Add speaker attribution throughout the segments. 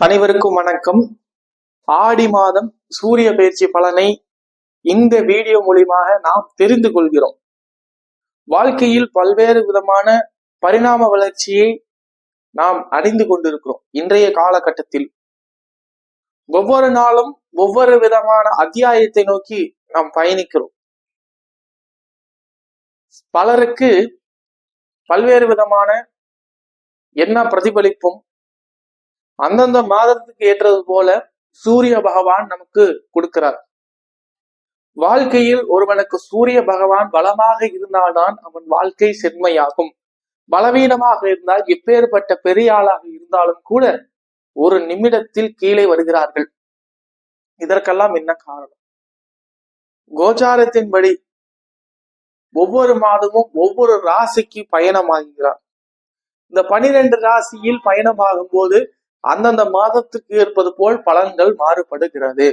Speaker 1: அனைவருக்கும் வணக்கம். ஆடி மாதம் சூரிய பயிற்சி பலனை இந்த வீடியோ மூலியமாக நாம் தெரிந்து கொள்கிறோம். வாழ்க்கையில் பல்வேறு விதமான பரிணாம வளர்ச்சியை நாம் அடைந்து கொண்டிருக்கிறோம் இன்றைய காலகட்டத்தில். ஒவ்வொரு நாளும் ஒவ்வொரு விதமான அத்தியாயத்தை நோக்கி நாம் பயணிக்கிறோம். பலருக்கு பல்வேறு விதமான என்ன பிரதிபலிப்பும் அந்தந்த மாதத்துக்கு ஏற்றது போல சூரிய பகவான் நமக்கு கொடுக்கிறார். வாழ்க்கையில் ஒருவனுக்கு சூரிய பகவான் பலமாக இருந்தால்தான் அவன் வாழ்க்கை செம்மையாகும். பலவீனமாக இருந்தால் எப்பேற்பட்ட பெரிய ஆளாக இருந்தாலும் கூட ஒரு நிமிடத்தில் கீழே வருகிறார்கள். இதற்கெல்லாம் என்ன காரணம்? கோச்சாரத்தின்படி ஒவ்வொரு மாதமும் ஒவ்வொரு ராசிக்கு பயணமாகிறார். இந்த பனிரெண்டு ராசியில் பயணமாகும் போது அந்தந்த மாதத்துக்கு ஏற்பது போல் பலன்கள் மாறுபடுகிறது.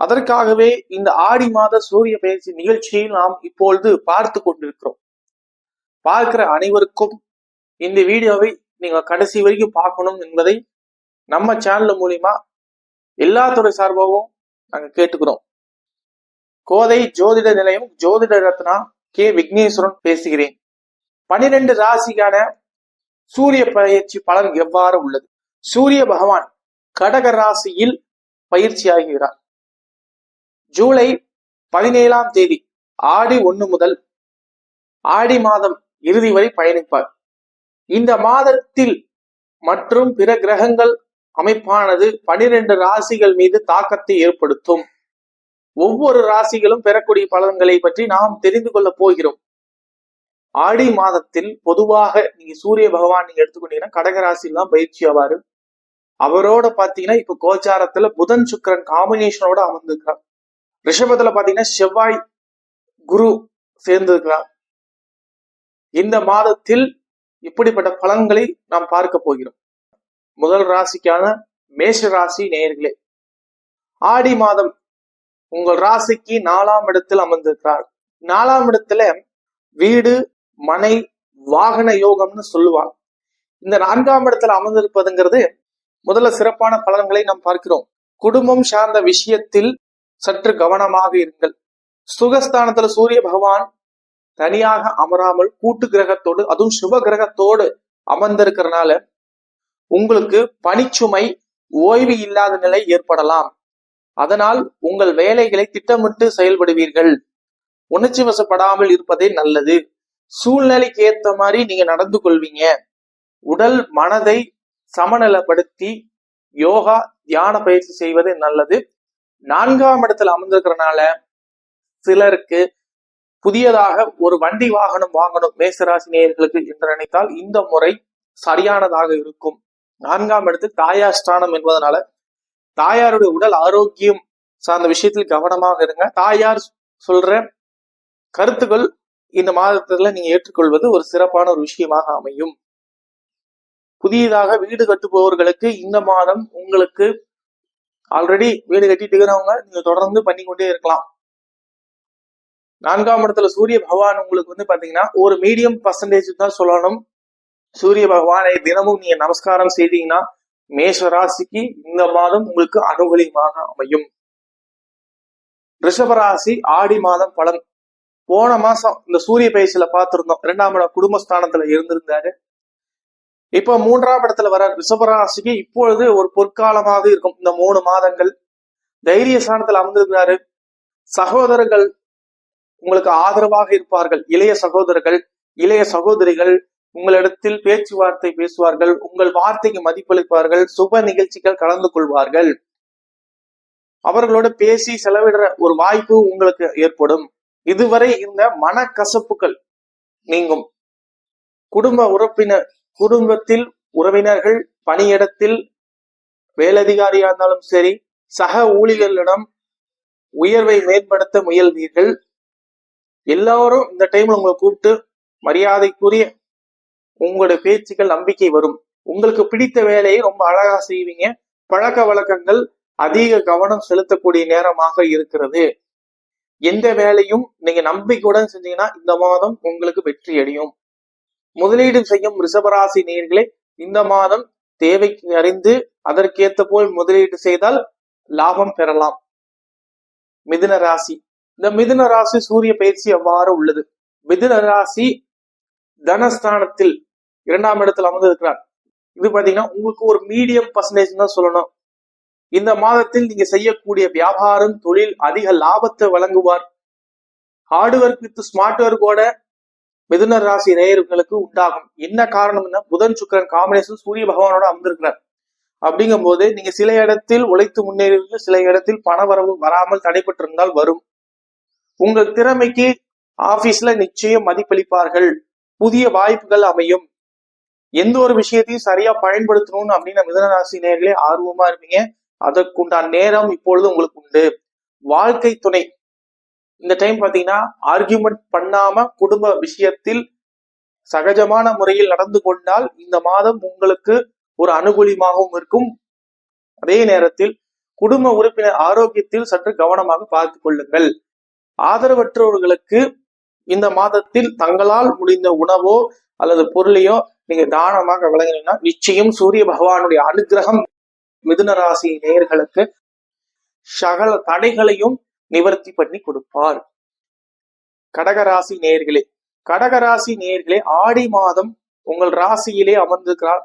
Speaker 1: அதற்காகவே இந்த ஆடி மாத சூரிய பயிற்சி நிகழ்ச்சியில் நாம் இப்பொழுது பார்த்து கொண்டிருக்கிறோம். பார்க்கிற அனைவருக்கும் இந்த வீடியோவை நீங்க கடைசி வரைக்கும் பார்க்கணும் என்பதை நம்ம சேனல் மூலியமா எல்லா துறை சார்பாகவும் நாங்க கேட்டுக்கிறோம். கோதை ஜோதிட நிலையம் ஜோதிட ரத்னா கே. விக்னேஸ்வரன் பேசுகிறேன். பனிரெண்டு ராசிக்கான சூரிய பயிற்சி பலன் எவ்வாறு உள்ளது? சூரிய பகவான் கடக ராசியில் பயிற்சியாகிறார் ஜூலை பதினேழாம் தேதி ஆடி ஒண்ணு முதல் ஆடி மாதம் இறுதி வரை பயணிப்பார். இந்த மாதத்தில் மற்றும் பிற கிரகங்கள் அமைப்பானது பனிரெண்டு ராசிகள் மீது தாக்கத்தை ஏற்படுத்தும். ஒவ்வொரு ராசிகளும் பெறக்கூடிய பலன்களை பற்றி நாம் தெரிந்து கொள்ள போகிறோம். ஆடி மாதத்தில் பொதுவாக நீங்க சூரிய பகவான் நீங்க எடுத்துக்கிட்டீங்கன்னா கடகராசியில் தான் பயிற்சி ஆவாரு. அவரோட பாத்தீங்கன்னா இப்ப கோச்சாரத்துல புதன் சுக்கரன் காம்பினேஷனோட அமர்ந்திருக்கிறார். ரிஷபத்துல பாத்தீங்கன்னா செவ்வாய் குரு சேர்ந்திருக்கிறார். இந்த மாதத்தில் இப்படிப்பட்ட பலன்களை நாம் பார்க்க போகிறோம். முதல் ராசிக்கான மேஷ ராசி நேயர்களே ஆடி மாதம் உங்கள் ராசிக்கு நாலாம் இடத்தில் அமர்ந்திருக்கிறார். நாலாம் இடத்துல வீடு மனை வாகன யோகம்னு சொல்லுவாங்க. இந்த நான்காம் இடத்துல அமர்ந்திருப்பதுங்கிறது முதல்ல சிறப்பான பலன்களை நாம் பார்க்கிறோம். குடும்பம் சார்ந்த விஷயத்தில் சற்று கவனமாக இருங்கள். சுகஸ்தானத்துல சூரிய பகவான் தனியாக அமராமல் கூட்டு கிரகத்தோடு அதுவும் சுப கிரகத்தோடு அமர்ந்திருக்கிறனால உங்களுக்கு பணிச்சுமை ஓய்வு இல்லாத நிலை ஏற்படலாம். அதனால் உங்கள் வேலைகளை திட்டமிட்டு செயல்படுவீர்கள். உணர்ச்சி வசப்படாமல் இருப்பதே நல்லது. சூழ்நிலைக்கு ஏத்த மாதிரி நீங்க நடந்து கொள்வீங்க. உடல் மனதை சமநிலைப்படுத்தி யோகா தியான பயிற்சி செய்வது நல்லது. நான்காம் இடத்துல அமர்ந்திருக்கிறனால சிலருக்கு புதியதாக ஒரு வண்டி வாகனம் வாங்கணும். மேசராசி நேயர்களுக்கு என்று நினைத்தால் இந்த முறை சரியானதாக இருக்கும். நான்காம் இடத்தில் தாயார் ஸ்தானம் என்பதனால தாயாருடைய உடல் ஆரோக்கியம் சார்ந்த விஷயத்தில் கவனமாக இருங்க. தாயார் சொல்ற கருத்துக்கள் இந்த மாதத்துல நீங்க ஏற்றுக்கொள்வது ஒரு சிறப்பான ஒரு விஷயமாக அமையும். புதியதாக வீடு கட்டுபவர்களுக்கு இந்த மாதம் உங்களுக்கு ஆல்ரெடி வீடு கட்டிட்டு இருக்கிறவங்க நீங்க தொடர்ந்து பண்ணிக்கொண்டே இருக்கலாம். நான்காம் இடத்துல சூரிய பகவான் உங்களுக்கு வந்து பாத்தீங்கன்னா ஒரு மீடியம் பர்சன்டேஜ் தான் சொல்லணும். சூரிய பகவானை தினமும் நீங்க நமஸ்காரம் செய்தீங்கன்னா மேஷ ராசிக்கு இந்த மாதம் உங்களுக்கு அனுகூலியமாக அமையும். ரிஷபராசி ஆடி மாதம் பலன். போன மாசம் இந்த சூரிய பயிற்சியில பார்த்திருந்தோம். இரண்டாம் இடம் குடும்பஸ்தானத்துல இருந்திருந்தாரு. இப்ப மூன்றாம் இடத்துல வர ரிஷபராசிக்கு. இப்பொழுது ஒரு பொற்காலமாக இருக்கும். இந்த மூணு மாதங்கள் தைரிய ஸ்தானத்துல அமர்ந்திருக்கிறாரு. சகோதரர்கள் உங்களுக்கு ஆதரவாக இருப்பார்கள். இளைய சகோதரர்கள் இளைய சகோதரிகள் உங்களிடத்தில் பேச்சுவார்த்தை பேசுவார்கள். உங்கள் வார்த்தைக்கு மதிப்பளிப்பார்கள். சுப நிகழ்ச்சிகள் கலந்து கொள்வார்கள். அவர்களோட பேசி செலவிடுற ஒரு வாய்ப்பு உங்களுக்கு ஏற்படும். இதுவரை இந்த மனக்கசப்புகள் நீங்கும். குடும்ப உறுப்பினர் குடும்பத்தில் உறவினர்கள் பணியிடத்தில் வேலதிகாரியா இருந்தாலும் சரி சக ஊழியர்களிடம் உயர்வை மேம்படுத்த முயல்வீர்கள். எல்லாரும் இந்த டைம்ல உங்களை கூப்பிட்டு மரியாதைக்குரிய உங்களுடைய பேச்சுக்கள் நம்பிக்கை வரும். உங்களுக்கு பிடித்த வேலையை ரொம்ப அழகா செய்வீங்க. பழக்க வழக்கங்கள் அதிக கவனம் செலுத்தக்கூடிய நேரமாக இருக்கிறது. எந்த வேலையும் நீங்க நம்பிக்கையுடன் செஞ்சீங்கன்னா இந்த மாதம் உங்களுக்கு வெற்றி அடையும். முதலீடு செய்யும் ரிஷபராசி நேர்களே இந்த மாதம் தேவைக்கு அறிந்து அதற்கேத்த போல் முதலீடு செய்தால் லாபம் பெறலாம். மிதுன ராசி. இந்த மிதுன ராசி சூரிய பயிற்சி எவ்வாறு உள்ளது? மிதுன ராசி தனஸ்தானத்தில் இரண்டாம் இடத்தில் அமர்ந்திருக்கிறார். இது பாத்தீங்கன்னா உங்களுக்கு ஒரு மீடியம் பர்சன்டேஜ் தான் சொல்லணும். இந்த மாதத்தில் நீங்க செய்யக்கூடிய வியாபாரம் தொழில் அதிக லாபத்தை வழங்குவார். ஹார்ட்வேர்க் வித் ஸ்மார்ட் ஒர்க்கோட மிதுன ராசி நேயர்களுக்கு உண்டாகும். என்ன காரணம்னா புதன் சுக்கரன் காம்பினேஷன் சூரிய பகவானோட அமர்ந்திருக்கிறார். அப்படிங்கும் போது நீங்க சில இடத்தில் உழைத்து முன்னேறுவீங்க சில இடத்தில் பணவரவு வராமல் தடைபட்டிருந்தால் வரும். உங்கள் திறமைக்கு ஆபீஸ்ல நிச்சயம் மதிப்பளிப்பார்கள். புதிய வாய்ப்புகள் அமையும். எந்த ஒரு விஷயத்தையும் சரியா பயன்படுத்தணும்னு அப்படின்னு மிதனராசி நேர்களே ஆர்வமா இருப்பீங்க. அதற்குண்டான நேரம் இப்பொழுது உங்களுக்கு உண்டு. வாழ்க்கை துணை. இந்த டைம் பாத்தீங்கன்னா ஆர்கியூமெண்ட் பண்ணாம குடும்ப விஷயத்தில் சகஜமான முறையில் நடந்து கொண்டால் இந்த மாதம் உங்களுக்கு ஒரு அனுகூலியமாகவும் இருக்கும். அதே நேரத்தில் குடும்ப உறுப்பினர் ஆரோக்கியத்தில் சற்று கவனமாக பார்த்துக் கொள்ளுங்கள். ஆதரவற்றவர்களுக்கு இந்த மாதத்தில் தங்களால் முடிந்த உணவோ அல்லது பொருளையோ நீங்க தானமாக வழங்கினீங்கன்னா நிச்சயம் சூரிய பகவானுடைய அனுகிரகம் மிதுன ராசி நேயர்களுக்கு சகல தடைகளையும் நிவர்த்தி பண்ணி கொடுப்பார். கடகராசி நேர்களே கடகராசி நேர்களே ஆடி மாதம் உங்கள் ராசியிலே அமர்ந்திருக்கிறார்.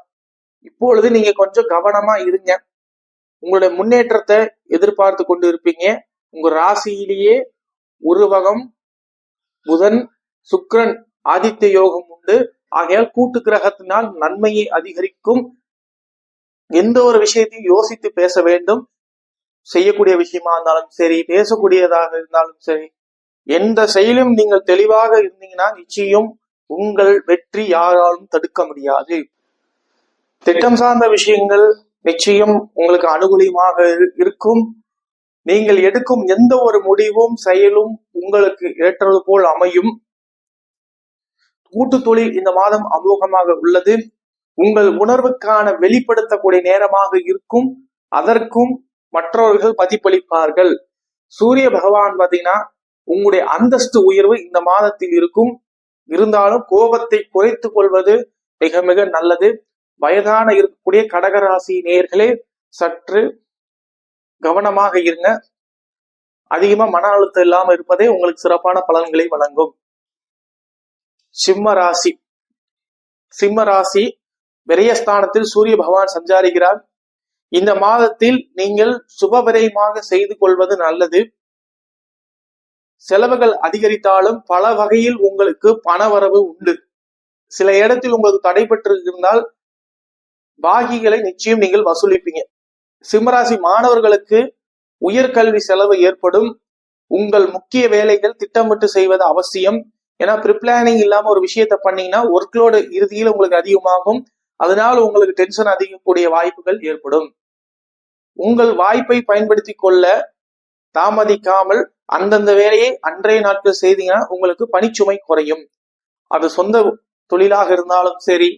Speaker 1: இப்பொழுது நீங்க கொஞ்சம் கவனமா இருங்க. உங்களுடைய முன்னேற்றத்தை எதிர்பார்த்து கொண்டு இருப்பீங்க உங்க ராசியிலேயே உருவகம் புதன் சுக்ரன் ஆதித்ய யோகம் உண்டு. ஆகையால் கூட்டு கிரகத்தினால் நன்மையை அதிகரிக்கும் எந்த ஒரு விஷயத்தையும் யோசித்து பேச வேண்டும். செய்யக்கூடிய விஷயமா இருந்தாலும் சரி பேசக்கூடியதாக இருந்தாலும் சரி எந்த செயலும் நீங்கள் தெளிவாக இருந்தீங்கன்னா நிச்சயம் உங்கள் வெற்றி யாராலும் தடுக்க முடியாது. திட்டம் சார்ந்த விஷயங்கள் நிச்சயம் உங்களுக்கு அனுகூலியமாக இரு- இருக்கும். நீங்கள் எடுக்கும் எந்த ஒரு முடிவும் செயலும் உங்களுக்கு ஏற்றது போல் அமையும். கூட்டு தொழில் இந்த மாதம் அமோகமாக உள்ளது. உங்கள் உணர்வுக்கான வெளிப்படுத்தக்கூடிய நேரமாக இருக்கும் அதற்கும் மற்றவர்கள் மதிப்பளிப்பார்கள் சூரிய பகவான் பார்த்தீங்கன்னா உங்களுடைய அந்தஸ்து உயர்வு இந்த மாதத்தில் இருக்கும். இருந்தாலும் கோபத்தை குறைத்து கொள்வது மிக மிக நல்லது. வயதான இருக்கக்கூடிய கடகராசி நேர்களே சற்று கவனமாக இருங்க. அதிகமா மன அழுத்தம் இல்லாம இருப்பதே உங்களுக்கு சிறப்பான பலன்களை வழங்கும். சிம்ம ராசி. சிம்ம ராசி விரயஸ்தானத்தில் சூரிய பகவான் சஞ்சாரிக்கிறார். இந்த மாதத்தில் நீங்கள் சுபவிரயமாக செய்து கொள்வது நல்லது. செலவுகள் அதிகரித்தாலும் பல வகையில் உங்களுக்கு பணவரவு உண்டு. சில இடத்தில் உங்களுக்கு தடைபட்டிருந்தால் பாகிகளை நிச்சயம் நீங்கள் வசூலிப்பீங்க. சிம்மராசி மாணவர்களுக்கு உயர்கல்வி செலவு ஏற்படும். உங்கள் முக்கிய வேலைகள் திட்டமிட்டு செய்வது அவசியம். ஏன்னா ப்ரிப்ளானிங் இல்லாம ஒரு விஷயத்த பண்ணீங்கன்னா ஒர்க்லோடு இறுதியில் உங்களுக்கு அதிகமாகும். அதனால் உங்களுக்கு டென்ஷன் அதிகக்கூடிய வாய்ப்புகள் ஏற்படும். உங்கள் வாய்ப்பை பயன்படுத்தி கொள்ள தாமதிக்காமல் அந்தந்த வேலையை அன்றைய நாட்கள் செய்தீங்கன்னா உங்களுக்கு பணிச்சுமை குறையும். அது சொந்த தொழிலாக இருந்தாலும் சரி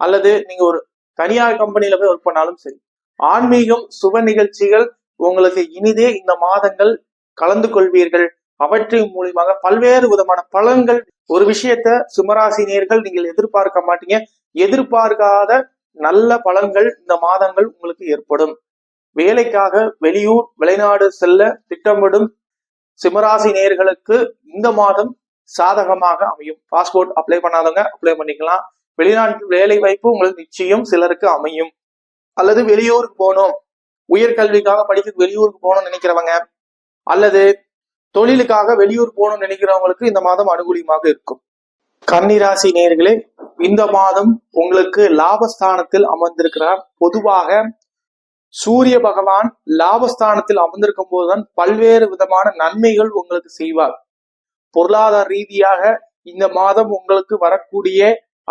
Speaker 1: அல்லது நீங்க ஒரு தனியார் கம்பெனியில போய் ஒர்க் பண்ணாலும் சரி ஆன்மீகம் சுப நிகழ்ச்சிகள் உங்களுக்கு இனிதே இந்த மாதங்கள் கலந்து கொள்வீர்கள். அவற்றின் மூலியமாக பல்வேறு விதமான பலன்கள் ஒரு விஷயத்த சுமராசினியர்கள் நீங்கள் எதிர்பார்க்க மாட்டீங்க. எதிர்பார்க்காத நல்ல பலன்கள் இந்த மாதங்கள் உங்களுக்கு ஏற்படும். வேலைக்காக வெளியூர் வெளிநாடு செல்ல திட்டமிடும் சிம்மராசி நேர்களுக்கு இந்த மாதம் சாதகமாக அமையும். பாஸ்போர்ட் அப்ளை பண்ணாதவங்க அப்ளை பண்ணிக்கலாம். வெளிநாட்டு வேலை வாய்ப்பு உங்களுக்கு நிச்சயம் சிலருக்கு அமையும். அல்லது வெளியூருக்கு போகணும். உயர்கல்விக்காக படிக்க வெளியூருக்கு போகணும்னு நினைக்கிறவங்க அல்லது தொழிலுக்காக வெளியூர் போகணும்னு நினைக்கிறவங்களுக்கு இந்த மாதம் அனுகூலியமாக இருக்கும். கன்னிராசி நேர்களே இந்த மாதம் உங்களுக்கு லாபஸ்தானத்தில் அமர்ந்திருக்கிறார். பொதுவாக சூரிய பகவான் லாபஸ்தானத்தில் அமர்ந்திருக்கும் போதுதான் பல்வேறு விதமான நன்மைகள் உங்களுக்கு செய்வார். பொருளாதார ரீதியாக இந்த மாதம் உங்களுக்கு வரக்கூடிய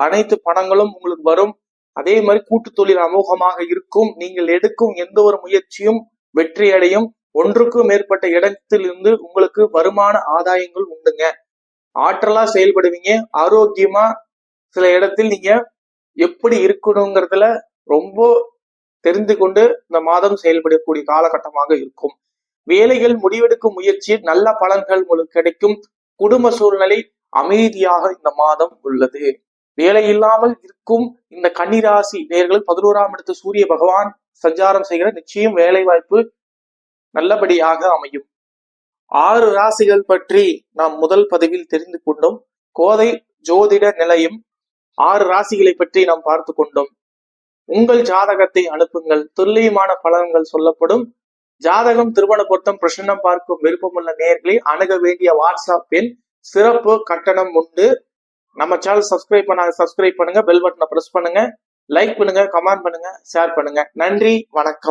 Speaker 1: அனைத்து பணங்களும் உங்களுக்கு வரும். அதே மாதிரி கூட்டு தொழில் அமோகமாக இருக்கும். நீங்கள் எடுக்கும் எந்த ஒரு முயற்சியும் வெற்றி அடையும் ஒன்றுக்கும் மேற்பட்ட இடத்திலிருந்து உங்களுக்கு வருமான ஆதாயங்கள் உண்டுங்க. ஆற்றலா செயல்படுவீங்க. ஆரோக்கியமா சில இடத்தில் நீங்க எப்படி இருக்கணுங்கிறதுல ரொம்ப தெரிந்து கொண்டு இந்த மாதம் செயல்படக்கூடிய காலகட்டமாக இருக்கும். வேலைகள் முடிவெடுக்கும் முயற்சி நல்ல பலன்கள் உங்களுக்கு கிடைக்கும் குடும்ப சூழ்நிலை அமைதியாக இந்த மாதம் உள்ளது. வேலை இல்லாமல் இருக்கும் இந்த கன்னிராசி நேர்கள் பதினோராம் இடத்து சூரிய பகவான் சஞ்சாரம் செய்கிற நிச்சயம் வேலை வாய்ப்பு நல்லபடியாக அமையும். ஆறு ராசிகள் பற்றி நாம் முதல் பதிவில் தெரிந்து கொண்டோம். கோதை ஜோதிட நிலையம் ஆறு ராசிகளை பற்றி நாம் பார்த்து கொண்டோம். உங்கள் ஜாதகத்தை அனுப்புங்கள். துல்லியமான பலன்கள் சொல்லப்படும். ஜாதகம் திருமண பொருத்தம் பிரசன்னம் பார்க்கும் விருப்பமுள்ள நேர்களை அணுக வேண்டிய வாட்ஸ்அப் எண் சிறப்பு கட்டணம் உண்டு. நம்ம சேனல் சப்ஸ்கிரைப் பண்ணாத சப்ஸ்கிரைப் பண்ணுங்க. பெல் பட்டனை ப்ரெஸ் பண்ணுங்க. லைக் பண்ணுங்க கமெண்ட் பண்ணுங்க ஷேர் பண்ணுங்க. நன்றி வணக்கம்.